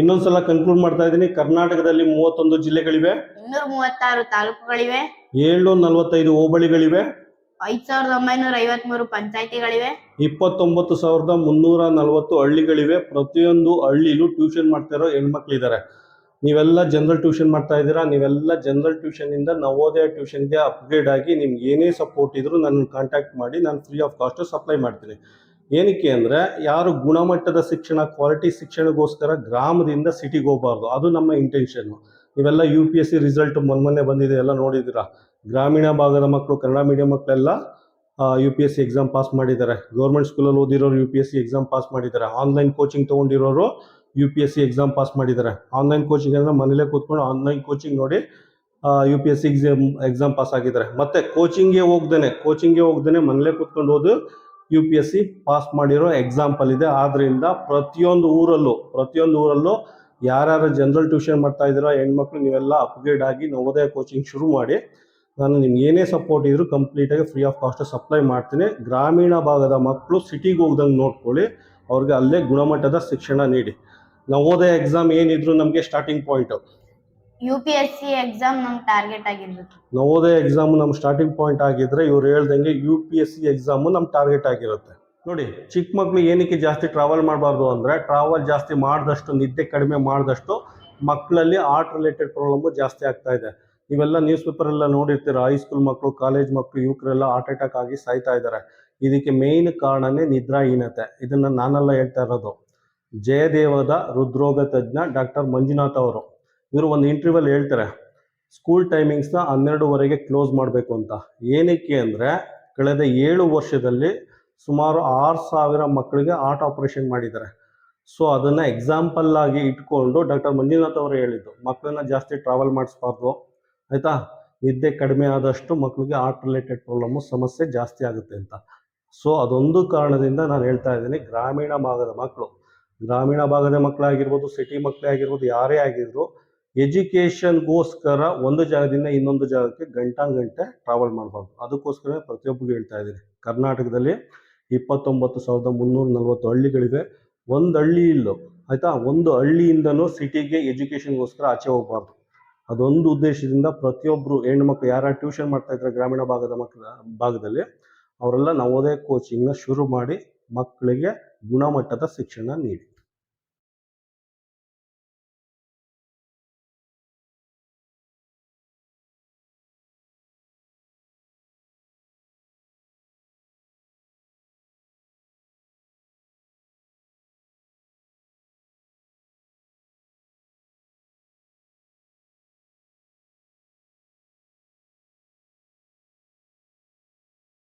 ಇನ್ನೊಂದ್ಸಲ ಕನ್ಕ್ಲೂಡ್ ಮಾಡ್ತಾ ಇದ್ದೀನಿ. ಕರ್ನಾಟಕದಲ್ಲಿ ಮೂವತ್ತೊಂದು ಜಿಲ್ಲೆಗಳಿವೆ. ಇನ್ನೂರ ಮೂವತ್ತಾರು ತಾಲೂಕುಗಳಿವೆ. ಏಳ್ನೂರ ನಲವತ್ತೈದು ಹೋಬಳಿಗಳಿವೆ. ಐದ್ ಸಾವಿರದ ಒಂಬೈನೂರ ಐವತ್ ಮೂರು ಪಂಚಾಯತಿಗಳಿವೆ. ಇಪ್ಪತ್ತೊಂಬತ್ತು ಸಾವಿರದ ಮುನ್ನೂರ ನಲವತ್ತು ಹಳ್ಳಿಗಳಿವೆ. ಪ್ರತಿಯೊಂದು ಹಳ್ಳಿಲೂ ಟ್ಯೂಷನ್ ಮಾಡ್ತಾ ಇರೋ ಹೆಣ್ಮಕ್ಳಿದ್ದಾರೆ ನೀವೆಲ್ಲ ಜನರಲ್ ಟ್ಯೂಷನ್ ಮಾಡ್ತಾ ಇದ್ದೀರಾ? ನೀವೆಲ್ಲ ಜನರಲ್ ಟ್ಯೂಷನಿಂದ ನವೋದಯ ಟ್ಯೂಷನ್ಗೆ ಅಪ್ಗ್ರೇಡ್ ಆಗಿ ನಿಮ್ಗೆ ಏನೇ ಸಪೋರ್ಟ್ ಇದ್ರೂ ನನ್ನ ಕಾಂಟ್ಯಾಕ್ಟ್ ಮಾಡಿ. ನಾನು ಫ್ರೀ ಆಫ್ ಕಾಸ್ಟ್ ಸಪ್ಲೈ ಮಾಡ್ತೀನಿ. ಏನಕ್ಕೆ ಅಂದರೆ ಯಾರು ಗುಣಮಟ್ಟದ ಶಿಕ್ಷಣ ಕ್ವಾಲಿಟಿ ಶಿಕ್ಷಣಗೋಸ್ಕರ ಗ್ರಾಮದಿಂದ ಸಿಟಿಗೆ ಹೋಗಬಾರ್ದು. ಅದು ನಮ್ಮ ಇಂಟೆನ್ಷನ್ನು ನೀವೆಲ್ಲ U P S C result ಮೊನ್ನೆ ಬಂದಿದೆ, ಎಲ್ಲ ನೋಡಿದ್ದೀರಾ? ಗ್ರಾಮೀಣ ಭಾಗದ ಮಕ್ಕಳು, ಕನ್ನಡ ಮೀಡಿಯಂ ಮಕ್ಕಳೆಲ್ಲ U P S C exam pass ಮಾಡಿದ್ದಾರೆ. ಗೌರ್ಮೆಂಟ್ ಸ್ಕೂಲಲ್ಲಿ ಓದಿರೋರು U P S C exam pass ಮಾಡಿದ್ದಾರೆ. Online coaching ತೊಗೊಂಡಿರೋರು U P S C exam pass ಮಾಡಿದ್ದಾರೆ. ಆನ್ಲೈನ್ ಕೋಚಿಂಗ್ ಅಂದರೆ ಮನೇಲೇ ಕೂತ್ಕೊಂಡು ಆನ್ಲೈನ್ ಕೋಚಿಂಗ್ ನೋಡಿ U P S C exam exam pass ಆಗಿದ್ದಾರೆ. ಮತ್ತೆ ಕೋಚಿಂಗ್ಗೆ ಹೋಗ್ದೇನೆ ಕೋಚಿಂಗ್ಗೆ ಹೋಗ್ದೇನೆ ಮನೇಲೇ ಕೂತ್ಕೊಂಡು ಓದು U P S C pass ಮಾಡಿರೋ ಎಕ್ಸಾಂಪಲ್ ಇದೆ. ಆದ್ದರಿಂದ ಪ್ರತಿಯೊಂದು ಊರಲ್ಲೂ ಪ್ರತಿಯೊಂದು ಊರಲ್ಲೂ ಯಾರ್ಯಾರು ಜನರಲ್ ಟ್ಯೂಷನ್ ಮಾಡ್ತಾ ಇದ್ದೀರೋ ಹೆಣ್ಮಕ್ಳು ನೀವೆಲ್ಲ ಅಪ್ಗ್ರೇಡ್ ಆಗಿ ನವೋದಯ ಕೋಚಿಂಗ್ ಶುರು ಮಾಡಿ. ನಾನು ನಿಮ್ಗೆ ಏನೇ ಸಪೋರ್ಟ್ ಇದ್ದರೂ ಕಂಪ್ಲೀಟಾಗಿ ಫ್ರೀ ಆಫ್ ಕಾಸ್ಟ್ ಸಪ್ಲೈ ಮಾಡ್ತೀನಿ. ಗ್ರಾಮೀಣ ಭಾಗದ ಮಕ್ಕಳು ಸಿಟಿಗೆ ಹೋಗ್ದಂಗೆ ನೋಡ್ಕೊಳ್ಳಿ. ಅವ್ರಿಗೆ ಅಲ್ಲೇ ಗುಣಮಟ್ಟದ ಶಿಕ್ಷಣ ನೀಡಿ. ನವೋದಯ ಎಕ್ಸಾಮ್ ಏನಿದ್ರು ನಮಗೆ starting point U P S C exam ನಮ್ ಟಾರ್ಗೆಟ್ ಆಗಿರುತ್ತೆ ನವೋದಯ ಎಕ್ಸಾಮ್ ನಮ್ಮ ಸ್ಟಾರ್ಟಿಂಗ್ ಪಾಯಿಂಟ್ ಆಗಿದ್ರೆ ಇವ್ರು ಹೇಳ್ದಂಗೆ U P S C exam ನಮ್ಮ ಟಾರ್ಗೆಟ್ ಆಗಿರುತ್ತೆ. ನೋಡಿ, ಚಿಕ್ಕ ಮಕ್ಳು ಏನಕ್ಕೆ ಜಾಸ್ತಿ ಟ್ರಾವೆಲ್ ಮಾಡಬಾರ್ದು ಅಂದರೆ ಟ್ರಾವೆಲ್ ಜಾಸ್ತಿ ಮಾಡಿದಷ್ಟು, ನಿದ್ದೆ ಕಡಿಮೆ ಮಾಡಿದಷ್ಟು ಮಕ್ಕಳಲ್ಲಿ ಆರ್ಟ್ ರಿಲೇಟೆಡ್ ಪ್ರಾಬ್ಲಮ್ಮು ಜಾಸ್ತಿ ಆಗ್ತಾ ಇದೆ. ನೀವೆಲ್ಲ ನ್ಯೂಸ್ ಪೇಪರೆಲ್ಲ ನೋಡಿರ್ತೀರ ಹೈಸ್ಕೂಲ್ ಮಕ್ಕಳು ಕಾಲೇಜ್ ಮಕ್ಕಳು ಯುವಕರೆಲ್ಲ ಹಾರ್ಟ್ ಅಟ್ಯಾಕ್ ಆಗಿ ಸಾಯ್ತಾ ಇದ್ದಾರೆ. ಇದಕ್ಕೆ ಮೇಯ್ನ್ ಕಾರಣನೇ ನಿದ್ರಾಹೀನತೆ. ಇದನ್ನು ನಾನೆಲ್ಲ ಹೇಳ್ತಾ ಇರೋದು. ಜಯದೇವದ ಹೃದ್ರೋಗ ತಜ್ಞ ಡಾಕ್ಟರ್ ಮಂಜುನಾಥ್ ಅವರು. ಇವರು ಒಂದು ಇಂಟರ್ವ್ಯೂಲ್ ಹೇಳ್ತಾರೆ ಸ್ಕೂಲ್ ಟೈಮಿಂಗ್ಸ್ನ ಹನ್ನೆರಡುವರೆಗೆ ಕ್ಲೋಸ್ ಮಾಡಬೇಕು ಅಂತ. ಏನಕ್ಕೆ ಅಂದರೆ, ಕಳೆದ ಏಳು ವರ್ಷದಲ್ಲಿ ಸುಮಾರು ಆರು ಸಾವಿರ ಮಕ್ಕಳಿಗೆ ಆರ್ಟ್ ಆಪರೇಷನ್ ಮಾಡಿದ್ದಾರೆ. ಸೊ ಅದನ್ನು ಎಕ್ಸಾಂಪಲ್ ಆಗಿ ಇಟ್ಕೊಂಡು ಡಾಕ್ಟರ್ ಮಂಜುನಾಥ್ ಅವರು ಹೇಳಿದ್ದು, ಮಕ್ಕಳನ್ನ ಜಾಸ್ತಿ ಟ್ರಾವೆಲ್ ಮಾಡಿಸ್ಬಾರ್ದು. ಆಯಿತಾ? ನಿದ್ದೆ ಕಡಿಮೆ ಆದಷ್ಟು ಮಕ್ಕಳಿಗೆ ಆರ್ಟ್ ರಿಲೇಟೆಡ್ ಪ್ರಾಬ್ಲಮ್ಮು ಸಮಸ್ಯೆ ಜಾಸ್ತಿ ಆಗುತ್ತೆ ಅಂತ. ಸೊ ಅದೊಂದು ಕಾರಣದಿಂದ ನಾನು ಹೇಳ್ತಾ ಇದ್ದೀನಿ, ಗ್ರಾಮೀಣ ಭಾಗದ ಮಕ್ಕಳು, ಗ್ರಾಮೀಣ ಭಾಗದ ಮಕ್ಕಳಾಗಿರ್ಬೋದು ಸಿಟಿ ಮಕ್ಕಳೇ ಆಗಿರ್ಬೋದು, ಯಾರೇ ಆಗಿದ್ರು ಎಜುಕೇಷನ್ಗೋಸ್ಕರ ಒಂದು ಜಾಗದಿಂದ ಇನ್ನೊಂದು ಜಾಗಕ್ಕೆ ಗಂಟಾಂಗಂಟೆ ಟ್ರಾವೆಲ್ ಮಾಡಬಾರ್ದು. ಅದಕ್ಕೋಸ್ಕರ ಪ್ರತಿಯೊಬ್ಬರಿಗೂ ಹೇಳ್ತಾ ಇದ್ದೀನಿ. ಕರ್ನಾಟಕದಲ್ಲಿ ಇಪ್ಪತ್ತೊಂಬತ್ತು ಸಾವಿರದ ಮುನ್ನೂರ ನಲ್ವತ್ತು ಹಳ್ಳಿಗಳಿವೆ. ಒಂದು ಹಳ್ಳಿ ಇಲ್ಲೋ. ಆಯಿತಾ? ಒಂದು ಹಳ್ಳಿಯಿಂದನೂ ಸಿಟಿಗೆ ಎಜುಕೇಷನ್ಗೋಸ್ಕರ ಆಚೆ ಹೋಗಬಾರ್ದು. ಅದೊಂದು ಉದ್ದೇಶದಿಂದ ಪ್ರತಿಯೊಬ್ಬರು ಹೆಣ್ಮಕ್ಳು ಯಾರು ಟ್ಯೂಷನ್ ಮಾಡ್ತಾ ಇದ್ದಾರೆ ಗ್ರಾಮೀಣ ಭಾಗದ ಮಕ್ಕಳ ಭಾಗದಲ್ಲಿ, ಅವರೆಲ್ಲ ನವೋದಯ ಕೋಚಿಂಗ್ನ ಶುರು ಮಾಡಿ ಮಕ್ಕಳಿಗೆ ಗುಣಮಟ್ಟದ ಶಿಕ್ಷಣ ನೀಡಿ.